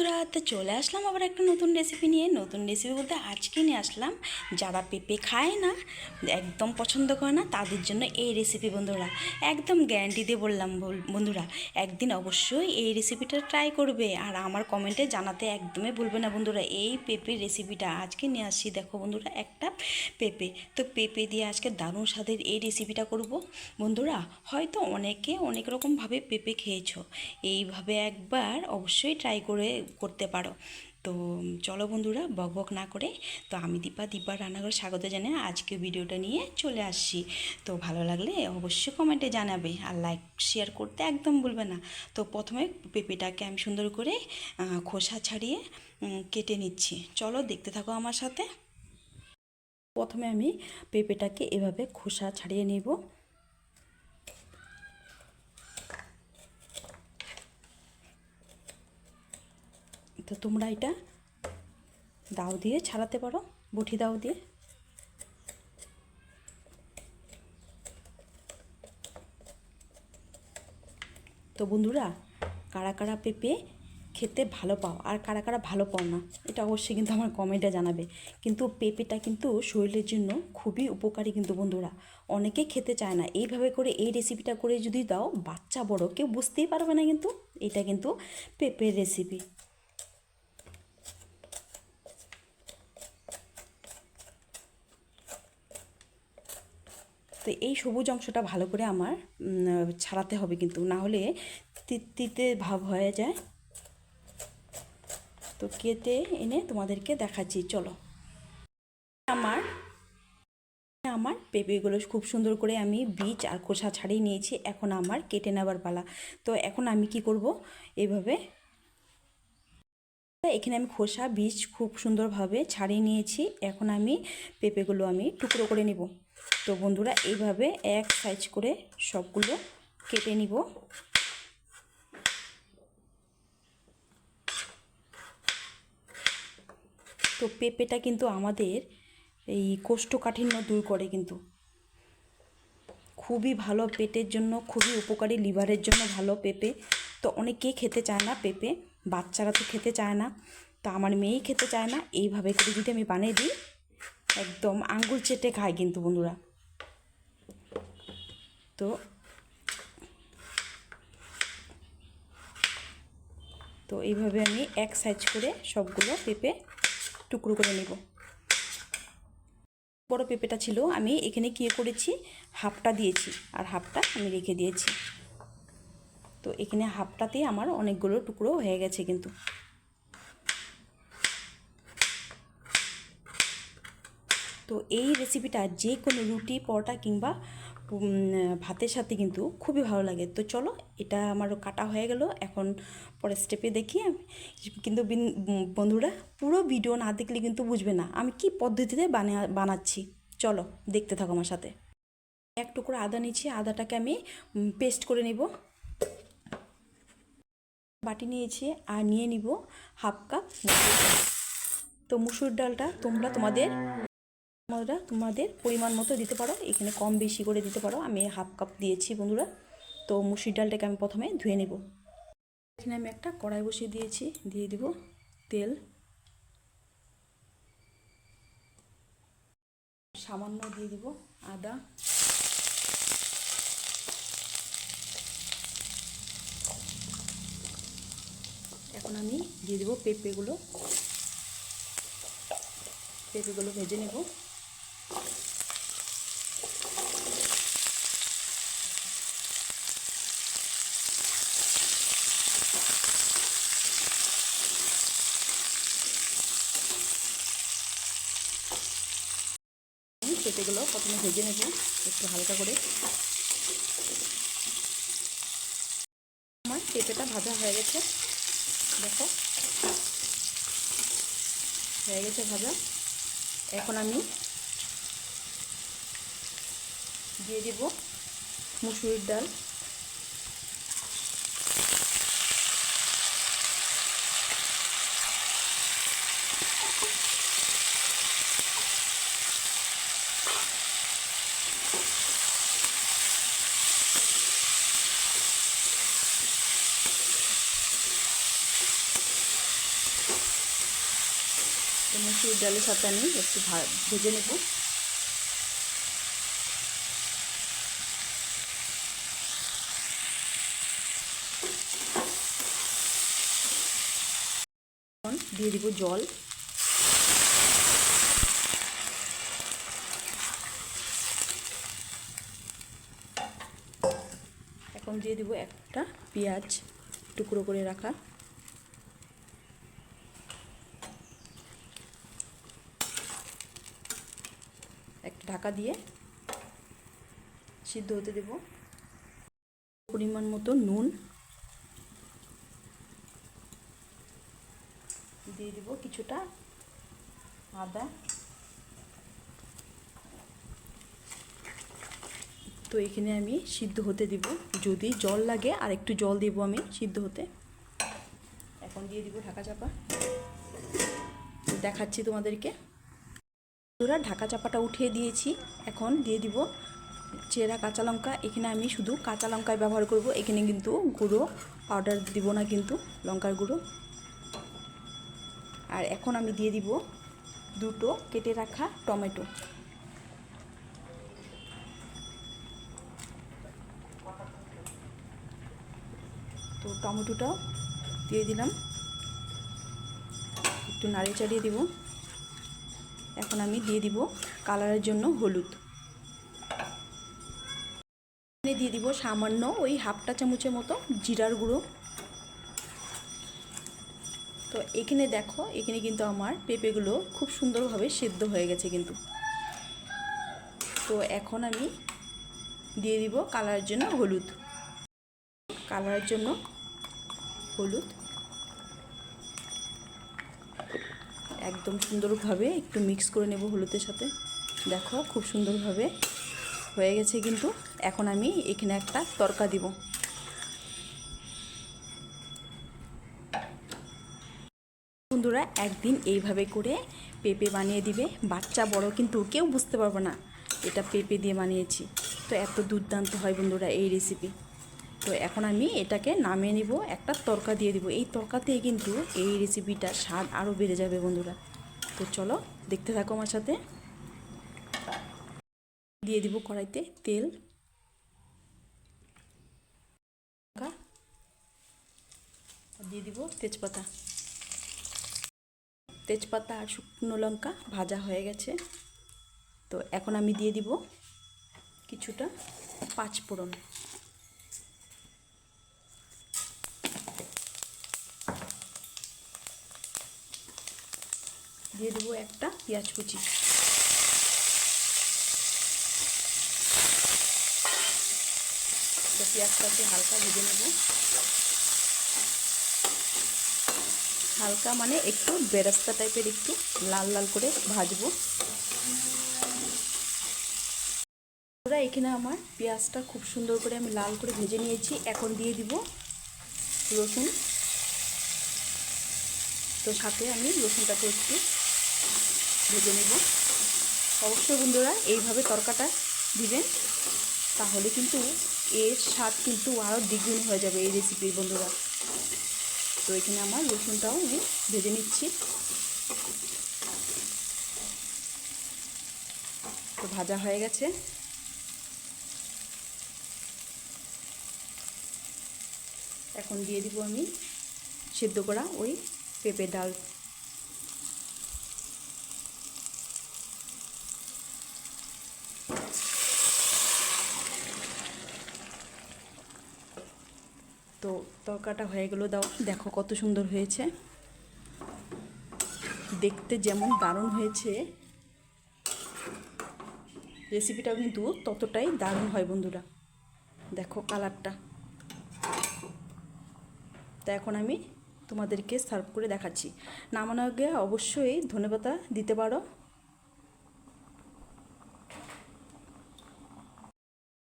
বন্ধুরা, তো চলে আসলাম আবার একটা নতুন রেসিপি নিয়ে। নতুন রেসিপি বলতে আজকে নিয়ে আসলাম। যারা পেঁপে খায় না, একদম পছন্দ করে না, তাদের জন্য এই রেসিপি বন্ধুরা। একদম গ্যারান্টি দিয়ে বললাম বল- বন্ধুরা, একদিন অবশ্যই এই রেসিপিটা ট্রাই করবে। আর আমার কমেন্টে জানাতে একদমই ভুলবে না বন্ধুরা, এই পেঁপের রেসিপিটা আজকে নিয়ে আসছি, দেখো বন্ধুরা, একটা পেঁপে। তো পেঁপে দিয়ে আজকে দারুণ স্বাদের এই রেসিপিটা করব। বন্ধুরা, হয়তো অনেকে অনেক রকমভাবে পেঁপে খেয়েছো। এইভাবে একবার অবশ্যই ট্রাই করে করতে পারো। তো চলো বন্ধুরা, বক বক না করে। তো আমি দীপা দীপা রান্নাঘরে স্বাগত জানিয়ে আজকে ভিডিওটা নিয়ে চলে আসছি। তো ভালো লাগলে অবশ্যই কমেন্টে জানাবে আর লাইক, শেয়ার করতে একদম ভুলবে না। তো প্রথমে পেঁপেটাকে আমি সুন্দর করে খোসা ছাড়িয়ে কেটে নিচ্ছি। চলো দেখতে থাকো আমার সাথে। প্রথমে আমি পেঁপেটাকে এভাবে খোসা ছাড়িয়ে নেব। তো তোমরা এটা দাও দিয়ে ছাড়াতে পারো, বটি দাও দিয়ে। তো বন্ধুরা, কারা কারা পেঁপে খেতে ভালো পাও আর কারা কারা ভালো পাও না, এটা অবশ্যই কিন্তু আমার কমেন্টে জানাবে। কিন্তু পেঁপেটা কিন্তু শরীরের জন্য খুবই উপকারী কিন্তু বন্ধুরা। অনেকে খেতে চায় না, এইভাবে করে এই রেসিপিটা করে যদি দাও, বাচ্চা বড়, কেউ বুঝতেই পারবে না কিন্তু, এটা কিন্তু পেঁপের রেসিপি তো এই সবুজ অংশটা ভালো করে আমার ছাড়াতে হবে কিন্তু, না হলে তিতে ভাব হয়ে যায়। তো কেটে এনে তোমাদেরকে দেখাচ্ছি, চলো। আমার আমার পেঁপেগুলো খুব সুন্দর করে আমি বীজ আর খোসা ছাড়িয়ে নিয়েছি, এখন আমার কেটে নেবার পালা। তো এখন আমি কি করব এইভাবে এখানে আমি খোসা, বীজ খুব সুন্দরভাবে ছাড়িয়ে নিয়েছি, এখন আমি পেঁপেগুলো আমি টুকরো করে নিব। তো বন্ধুরা, এইভাবে এক সাইজ করে সবগুলো কেটে নিব। তো পেঁপেটা কিন্তু আমাদের এই কোষ্ঠকাঠিন্য দূর করে কিন্তু। খুবই ভালো পেটের জন্য, খুবই উপকারী, লিভারের জন্য ভালো পেঁপে। তো অনেকেই খেতে চায় না পেঁপে, বাচ্চারা তো খেতে চায় না। তো আমার মেয়েই খেতে চায় না, এইভাবে করে যদি আমি বানিয়ে দিই, একদম আঙ্গুল চেটে খায় কিন্তু বন্ধুরা। তো তো এইভাবে আমি এক সাইজ করে সবগুলো পেঁপে টুকরো করে নেব। বড় পেঁপেটা ছিল, আমি এখানে কী করেছি? হাফটা দিয়েছি আর হাফটা আমি রেখে দিয়েছি। তো এখানে হাফটাতেই আমার অনেকগুলো টুকরো হয়ে গেছে কিন্তু। তো এই রেসিপিটা যে কোনো রুটি, পরোটা কিংবা ভাতের সাথে কিন্তু খুবই ভালো লাগে। তো চলো, এটা আমারও কাটা হয়ে গেল। এখন পরের স্টেপে দেখি আমি, কিন্তু বন্ধুরা, পুরো ভিডিও না দেখলে কিন্তু বুঝবে না। আমি কি পদ্ধতিতে বানা, বানাচ্ছি? চলো, দেখতে থাকো আমার সাথে। এক টুকরো আদা নিচ্ছি আদাটাকে আমি পেস্ট করে নিব। বাটি নিয়েছি, আর নিয়ে নিব হাফ কাপ তো মুসুর ডালটা তোমরা তোমাদের তোমরা তোমাদের পরিমাণ মতো দিতে পারো। এখানে কম বেশি করে দিতে পারো। আমি হাফ কাপ দিয়েছি বন্ধুরা। তো মুসুর ডালটাকে আমি প্রথমে ধুয়ে নেব। এখানে আমি একটা কড়াই বসিয়ে দিয়েছি। দিয়ে দিব তেল। সামান্য দিয়ে দিব আদা। এখন আমি দিয়ে দেবো পেঁপেগুলো। পেঁপেগুলো ভেজে নেব। পেঁপেগুলো প্রথমে ভেজে নেব, একটু হালকা করে। আমার পেঁপেটা ভাজা হয়ে গেছে, দেখো। হয়ে গেছে ভাজা। এখন আমি দিয়ে দেব মুসুরির ডাল। তো মুসুর ডালের সাথে আমি একটু ভেজে নেব। দিয়ে দিব জল। এখন দিয়ে দিব একটা পেঁয়াজ টুকরো করে রাখা একটা ঢাকা দিয়ে সিদ্ধ হতে দেব। পরিমাণ মতো নুন দিয়ে দিব কিছুটা আদা। তো এখানে আমি সিদ্ধ হতে দিব। যদি জল লাগে, আর একটু জল দেব আমি সিদ্ধ হতে। এখন দিয়ে দিব ঢাকা চাপা। দেখাচ্ছি তোমাদেরকে। ওরা ঢাকা চাপাটা উঠিয়ে দিয়েছি। এখন দিয়ে দিব চেরা কাঁচা লঙ্কা। এখানে আমি শুধু কাঁচা লঙ্কায় ব্যবহার করব। এখানে কিন্তু গুঁড়ো পাউডার দিব না কিন্তু লঙ্কার গুঁড়ো। আর এখন আমি দিয়ে দিব দুটো কেটে রাখা টমেটো। তো টমেটোটাও দিয়ে দিলাম। একটু নাড়িয়ে চাড়িয়ে দিব। এখন আমি দিয়ে দিব কালারের জন্য হলুদ। এখানে দিয়ে দিব সামান্য ওই হাফটা চামচের মতো জিরার গুঁড়ো। তো এখানে দেখো, এখানে কিন্তু আমার পেঁপেগুলো খুব সুন্দরভাবে সেদ্ধ হয়ে গেছে কিন্তু। তো এখন আমি দিয়ে দিব কালারের জন্য হলুদ। কালারের জন্য হলুদ। একদম সুন্দরভাবে একটু মিক্স করে নেব হলুদের সাথে। দেখো, খুব সুন্দরভাবে হয়ে গেছে কিন্তু। এখন আমি এখানে একটা তরকা দিব। বন্ধুরা, একদিন এইভাবে করে পেঁপে বানিয়ে দিবে। বাচ্চা বড় কিন্তু কেউ বুঝতে পারবে না। এটা পেঁপে দিয়ে বানিয়েছি। তো এত দুর্দান্ত হয় বন্ধুরা এই রেসিপি তো এখন আমি এটাকে নামিয়ে নিব, একটা তরকা দিয়ে দিব। এই তরকাতে কিন্তু এই রেসিপিটার স্বাদ আরও বেড়ে যাবে বন্ধুরা। তো চলো দেখতে থাকো আমার সাথে। দিয়ে দিব কড়াইতে তেল। দিয়ে দিব তেজপাতা। তেজপাতা আর শুকনো লঙ্কা ভাজা হয়ে গেছে। তো এখন আমি দিয়ে দিব কিছুটা পাঁচ দিয়ে দেবো একটা পেঁয়াজ কুচি। তো পেঁয়াজটাকে হালকা ভেজে নেব। হালকা মানে একটু বেরাস্তা টাইপের একটু লাল লাল করে ভাজবো। ওরা এখানে আমার পেঁয়াজটা খুব সুন্দর করে আমি লাল করে ভেজে নিয়েছি। এখন দিয়ে দিব রসুন। তো সাথে আমি রসুনটাকে একটু ভেজে নেব। অবশ্যই বন্ধুরা, এইভাবে তরকাটা দিবেন, তাহলে কিন্তু এর স্বাদ কিন্তু আরও দ্বিগুণ হয়ে যাবে এই রেসিপির বন্ধুরা। তো এখানে আমার রসুনটাও আমি ভেজে নিচ্ছি। তো ভাজা হয়ে গেছে। এখন দিয়ে দিব আমি সেদ্ধ করা ওই পেঁপে ডাল। তো তরকাটা হয়ে গেলো, দাও। দেখো কত সুন্দর হয়েছে। দেখতে যেমন দারুণ হয়েছে। রেসিপিটাও কিন্তু ততটাই দারুণ হয় বন্ধুরা। দেখো কালারটা। তা এখন আমি তোমাদেরকে সার্ভ করে দেখাচ্ছি। নামানোর আগে অবশ্যই ধনেপাতা দিতে পারো।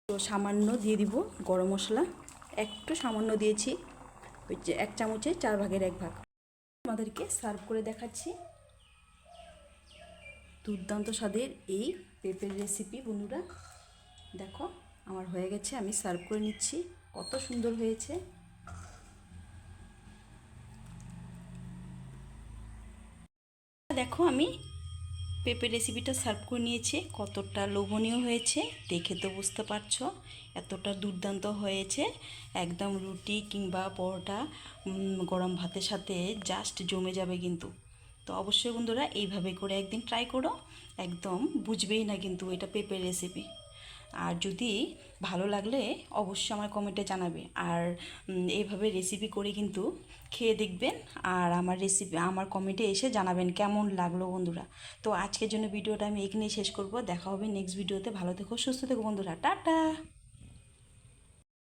তো সামান্য দিয়ে দিব গরম মশলা। একটু সামান্য দিয়েছি। ওই যে এক চামচে চার ভাগের এক ভাগ। আমাদেরকে সার্ভ করে দেখাচ্ছি। দুর্দান্ত স্বাদের এই পেঁপের রেসিপি বন্ধুরা। দেখো, আমার হয়ে গেছে, আমি সার্ভ করে নিচ্ছি। কত সুন্দর হয়েছে। দেখো, আমি পেঁপে রেসিপিটা সার্ভ করে নিয়েছে। কতটা লোভনীয় হয়েছে, দেখে তো বুঝতে পারছ। এতটা দুর্দান্ত হয়েছে। একদম রুটি কিংবা পরোটা গরম ভাতের সাথে জাস্ট জমে যাবে কিন্তু। তো অবশ্যই বন্ধুরা, এইভাবে করে একদিন ট্রাই করো। একদম বুঝবেই না কিন্তু এটা পেঁপের রেসিপি আর যদি ভালো লাগলে অবশ্যই আমার কমেন্টে জানাবে। আর এভাবে রেসিপি করে কিন্তু খেয়ে দেখবেন আর আমার রেসিপি আমার কমেন্টে এসে জানাবেন কেমন লাগল বন্ধুরা। তো আজকের জন্য ভিডিওটা আমি এখানেই শেষ করব। দেখা হবে নেক্সট ভিডিওতে ভালো থেকো, সুস্থ থেকো বন্ধুরা। টাটা!